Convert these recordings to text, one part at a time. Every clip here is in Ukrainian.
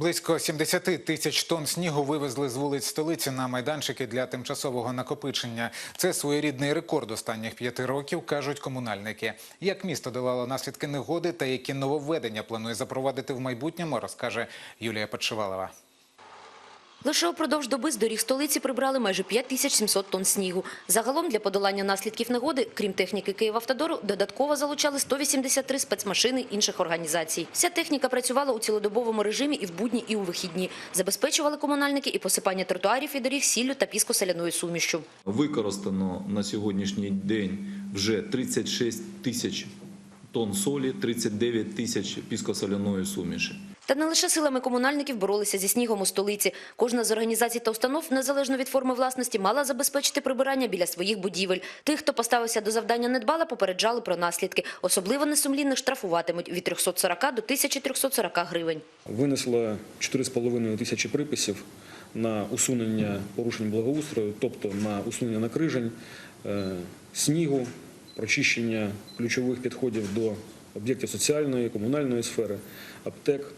Близько 70 тисяч тонн снігу вивезли з вулиць столиці на майданчики для тимчасового накопичення. Це своєрідний рекорд останніх п'яти років, кажуть комунальники. Як місто долало наслідки негоди та які нововведення планує запровадити в майбутньому, розкаже Юлія Подшивалова. Лише упродовж доби з доріг столиці прибрали майже 5700 тонн снігу. Загалом для подолання наслідків негоди, крім техніки Київавтодору, додатково залучали 183 спецмашини інших організацій. Вся техніка працювала у цілодобовому режимі і в будні, і у вихідні. Забезпечували комунальники і посипання тротуарів і доріг сіллю та піско-соляною сумішю. Використано на сьогоднішній день вже 36 тисяч тонн солі, 39 тисяч піскосоляної суміші. Та не лише силами комунальників боролися зі снігом у столиці. Кожна з організацій та установ, незалежно від форми власності, мала забезпечити прибирання біля своїх будівель. Тих, хто поставився до завдання недбало, попереджали про наслідки. Особливо несумлінних штрафуватимуть від 340 до 1340 гривень. Винесло 4,5 тисячі приписів на усунення порушень благоустрою, тобто на усунення накрижень, е, снігу, прочищення ключових підходів до об'єктів соціальної, комунальної сфери, аптек.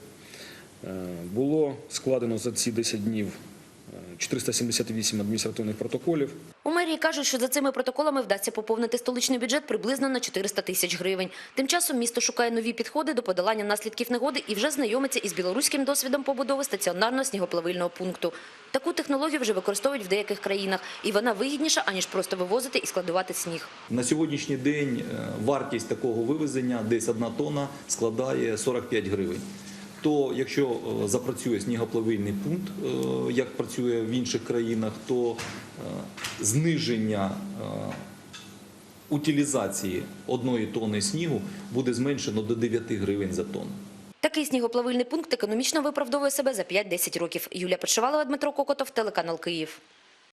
Е, Було складено за ці 10 днів 478 адміністративних протоколів. У мерії кажуть, що за цими протоколами вдасться поповнити столичний бюджет приблизно на 400 тисяч гривень. Тим часом місто шукає нові підходи до подолання наслідків негоди і вже знайомиться із білоруським досвідом побудови стаціонарного снігоплавильного пункту. Таку технологію вже використовують в деяких країнах, і вона вигідніша, аніж просто вивозити і складувати сніг. На сьогоднішній день е, вартість такого вивезення, десь одна тонна, складає 45 гривень. То якщо е, запрацює снігоплавильний пункт, е, як працює в інших країнах, то е, зниження утилізації одної тонни снігу буде зменшено до 9 гривень за тонну. Такий снігоплавильний пункт економічно виправдовує себе за 5-10 років. Юлія Подшивалова, Дмитро Кокотов, телеканал Київ.